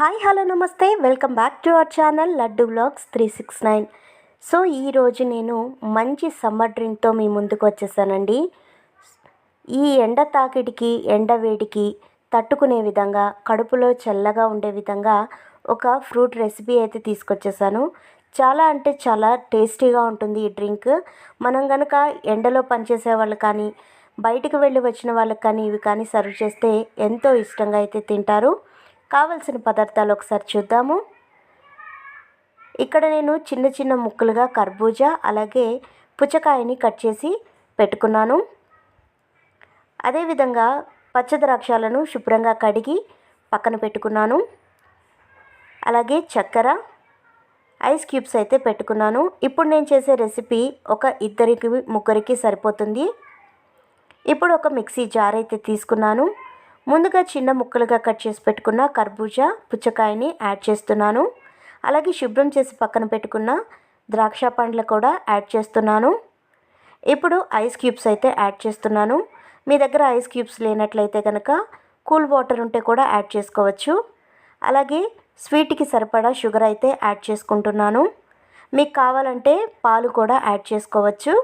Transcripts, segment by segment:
Hi hello నమస్తే. Welcome back to our channel Laddu blogs three six nine. So ఈరోజు నేను మంచి summer డ్రింక్తో మీ ముందుకు వచ్చేసానండి. ఈ ఎండ తాకిడికి ఎండ వేడికి తట్టుకునే విధంగా కడుపులో చల్లగా ఉండే విధంగా ఒక ఫ్రూట్ రెసిపీ అయితే తీసుకొచ్చేసాను. చాలా అంటే చాలా టేస్టీగా ఉంటుంది ఈ డ్రింక్. మనం కనుక ఎండలో పనిచేసే వాళ్ళు కానీ బయటికి వెళ్ళి వచ్చిన వాళ్ళకి కానీ ఇవి కానీ సర్వ్ చేస్తే ఎంతో ఇష్టంగా అయితే తింటారు. కావలసిన పదార్థాలు ఒకసారి చూద్దాము. ఇక్కడ నేను చిన్న చిన్న ముక్కలుగా కర్బూజా అలాగే పుచ్చకాయని కట్ చేసి పెట్టుకున్నాను. అదేవిధంగా పచ్చ ద్రాక్షాలను శుభ్రంగా కడిగి పక్కన పెట్టుకున్నాను. అలాగే చక్కెర ఐస్ క్యూబ్స్ అయితే పెట్టుకున్నాను. ఇప్పుడు నేను చేసే రెసిపీ ఒక ఇద్దరికి ముగ్గురికి సరిపోతుంది. ఇప్పుడు ఒక మిక్సీ జార్ అయితే తీసుకున్నాను. ముందుగా చిన్న ముక్కలుగా కట్ చేసి పెట్టుకున్న కర్బూజా పుచ్చకాయని యాడ్ చేస్తున్నాను. అలాగే శుభ్రం చేసి పక్కన పెట్టుకున్న ద్రాక్ష పండ్లు కూడా యాడ్ చేస్తున్నాను. ఇప్పుడు ఐస్ క్యూబ్స్ అయితే యాడ్ చేస్తున్నాను. మీ దగ్గర ఐస్ క్యూబ్స్ లేనట్లయితే కనుక కూల్ వాటర్ ఉంటే కూడా యాడ్ చేసుకోవచ్చు. అలాగే స్వీట్కి సరిపడా షుగర్ అయితే యాడ్ చేసుకుంటున్నాను. మీకు కావాలంటే పాలు కూడా యాడ్ చేసుకోవచ్చు.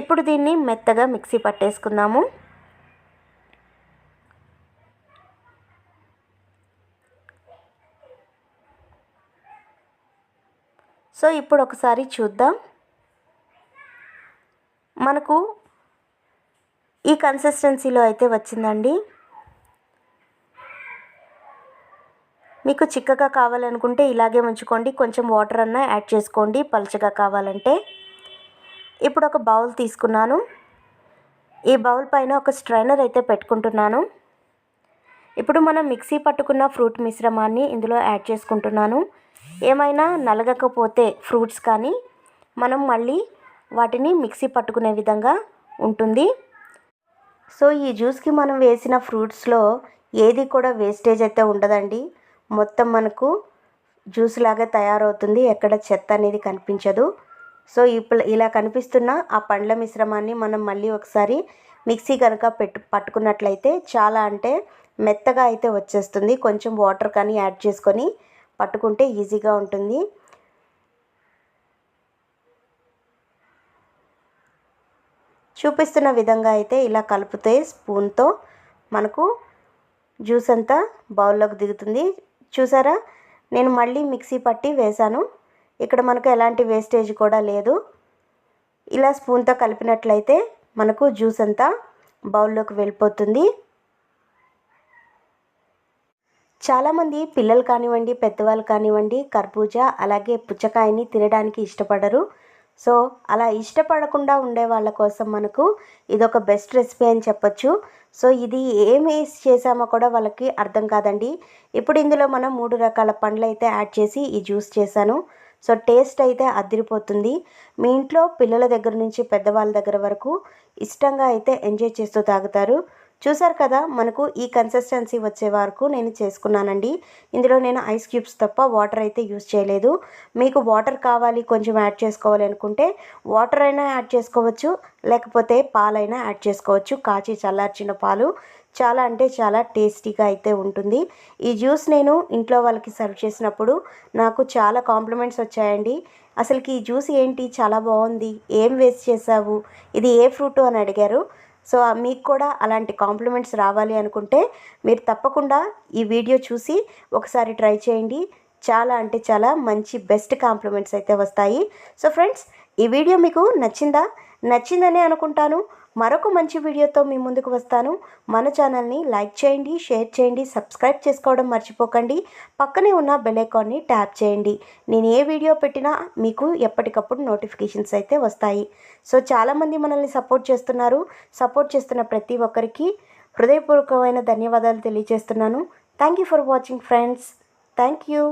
ఇప్పుడు దీన్ని మెత్తగా మిక్సీ పట్టేసుకుందాము. సో ఇప్పుడు ఒకసారి చూద్దాం. మనకు ఈ కన్సిస్టెన్సీలో అయితే వచ్చిందండి. మీకు చిక్కగా కావాలనుకుంటే ఇలాగే ఉంచుకోండి. కొంచెం వాటర్ అన్నా యాడ్ చేసుకోండి. పలుచగా కావాలంటే. ఇప్పుడు ఒక బౌల్ తీసుకున్నాను. ఈ బౌల్ పైన ఒక స్ట్రైనర్ అయితే పెట్టుకుంటున్నాను. ఇప్పుడు మనం మిక్సీ పట్టుకున్న ఫ్రూట్ మిశ్రమాన్ని ఇందులో యాడ్ చేసుకుంటున్నాను. ఏమైనా నలగకపోతే ఫ్రూట్స్ కానీ మనం మళ్ళీ వాటిని మిక్సీ పట్టుకునే విధంగా ఉంటుంది. సో ఈ జ్యూస్కి మనం వేసిన ఫ్రూట్స్లో ఏది కూడా వేస్టేజ్ అయితే ఉండదండి. మొత్తం మనకు జ్యూస్ లాగా తయారవుతుంది. ఎక్కడ చెత్త అనేది కనిపించదు. సో ఇప్పుడు ఇలా కనిపిస్తున్న ఆ పండ్ల మిశ్రమాన్ని మనం మళ్ళీ ఒకసారి మిక్సీ కనుక పెట్టు పట్టుకున్నట్లయితే చాలా అంటే మెత్తగా అయితే వచ్చేస్తుంది. కొంచెం వాటర్ కానీ యాడ్ చేసుకొని పట్టుకుంటే ఈజీగా ఉంటుంది. చూపిస్తున్న విధంగా అయితే ఇలా కలిపితే స్పూన్తో మనకు జ్యూస్ అంతా బౌల్లోకి దిగుతుంది. చూసారా? నేను మళ్ళీ మిక్సీ పట్టి వేశాను. ఇక్కడ మనకు ఎలాంటి వేస్టేజ్ కూడా లేదు. ఇలా స్పూన్తో కలిపినట్లయితే మనకు జ్యూస్ అంతా బౌల్లోకి వెళ్ళిపోతుంది. చాలామంది పిల్లలు కానివ్వండి పెద్దవాళ్ళు కానివ్వండి కర్బూజా అలాగే పుచ్చకాయని తినడానికి ఇష్టపడరు. సో అలా ఇష్టపడకుండా ఉండే వాళ్ళ కోసం మనకు ఇదొక బెస్ట్ రెసిపీ అని చెప్పొచ్చు. సో ఇది ఏమి చేసామో కూడా వాళ్ళకి అర్థం కాదండి. ఇప్పుడు ఇందులో మనం మూడు రకాల పండ్లు అయితే యాడ్ చేసి ఈ జ్యూస్ చేశాను. సో టేస్ట్ అయితే అదిరిపోతుంది. మీ ఇంట్లో పిల్లల దగ్గర నుంచి పెద్దవాళ్ళ దగ్గర వరకు ఇష్టంగా అయితే ఎంజాయ్ చేస్తూ తాగుతారు. చూసారు కదా మనకు ఈ కన్సిస్టెన్సీ వచ్చే వరకు నేను చేసుకున్నానండి. ఇందులో నేను ఐస్ క్యూబ్స్ తప్ప వాటర్ అయితే యూస్ చేయలేదు. మీకు వాటర్ కావాలి కొంచెం యాడ్ చేసుకోవాలి అనుకుంటే వాటర్ అయినా యాడ్ చేసుకోవచ్చు లేకపోతే పాలైనా యాడ్ చేసుకోవచ్చు. కాచి చల్లార్చిన పాలు చాలా అంటే చాలా టేస్టీగా అయితే ఉంటుంది. ఈ జ్యూస్ నేను ఇంట్లో వాళ్ళకి సర్వ్ చేసినప్పుడు నాకు చాలా కాంప్లిమెంట్స్ వచ్చాయండి. అసలుకి ఈ జ్యూస్ ఏంటి? చాలా బాగుంది. ఏం వేస్ట్ చేసావు ఇది ఏ ఫ్రూట్ అని అడిగారు? సో మీకు కూడా అలాంటి కాంప్లిమెంట్స్ రావాలి అనుకుంటే మీరు తప్పకుండా ఈ వీడియో చూసి ఒకసారి ట్రై చేయండి. చాలా అంటే చాలా మంచి బెస్ట్ కాంప్లిమెంట్స్ అయితే వస్తాయి. సో ఫ్రెండ్స్ ఈ వీడియో మీకు నచ్చిందా? నచ్చిందనే అనుకుంటాను. మరొక మంచి వీడియోతో మీ ముందుకు వస్తాను. మన ఛానల్ని లైక్ చేయండి షేర్ చేయండి సబ్స్క్రైబ్ చేసుకోవడం మర్చిపోకండి. పక్కనే ఉన్న బెల్ ఐకాన్ని ట్యాప్ చేయండి. నేను ఏ వీడియో పెట్టినా మీకు ఎప్పటికప్పుడు నోటిఫికేషన్స్ అయితే వస్తాయి. సో చాలామంది మనల్ని సపోర్ట్ చేస్తున్నారు. సపోర్ట్ చేస్తున్న ప్రతి ఒక్కరికి హృదయపూర్వకమైన ధన్యవాదాలు తెలియజేస్తున్నాను. Thank you for watching friends. Thank you.